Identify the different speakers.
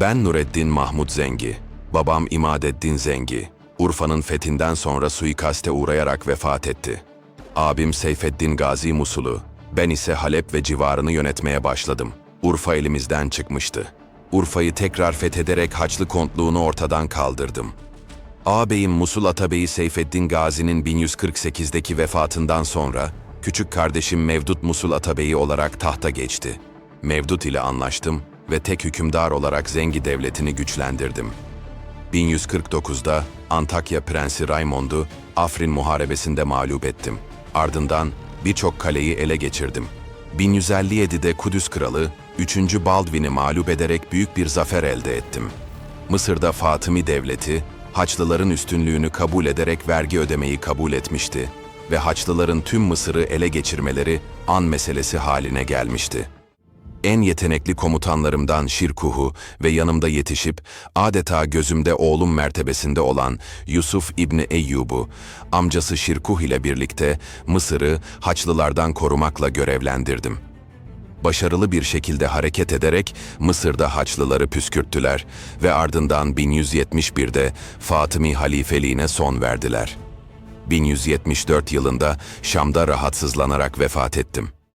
Speaker 1: Ben Nureddin Mahmud Zengi. Babam İmadeddin Zengi. Urfa'nın fethinden sonra suikaste uğrayarak vefat etti. Abim Seyfeddin Gazi Musulu. Ben ise Halep ve civarını yönetmeye başladım. Urfa elimizden çıkmıştı. Urfa'yı tekrar fethederek Haçlı kontluğunu ortadan kaldırdım. Ağabeyim Musul Atabey'i Seyfeddin Gazi'nin 1148'deki vefatından sonra küçük kardeşim Mevdut Musul Atabey'i olarak tahta geçti. Mevdut ile anlaştım ve tek hükümdar olarak Zengi Devleti'ni güçlendirdim. 1149'da Antakya Prensi Raymond'u Afrin Muharebesi'nde mağlup ettim. Ardından birçok kaleyi ele geçirdim. 1157'de Kudüs Kralı 3. Baldwin'i mağlup ederek büyük bir zafer elde ettim. Mısır'da Fatımi Devleti, Haçlıların üstünlüğünü kabul ederek vergi ödemeyi kabul etmişti ve Haçlıların tüm Mısır'ı ele geçirmeleri an meselesi haline gelmişti. En yetenekli komutanlarımdan Şirkuh'u ve yanımda yetişip adeta gözümde oğlum mertebesinde olan Yusuf İbni Eyyub'u, amcası Şirkuh ile birlikte Mısır'ı Haçlılardan korumakla görevlendirdim başarılı bir şekilde hareket ederek Mısır'da Haçlıları püskürttüler ve ardından 1171'de Fatımi halifeliğine son verdiler. 1174 yılında Şam'da rahatsızlanarak vefat ettim.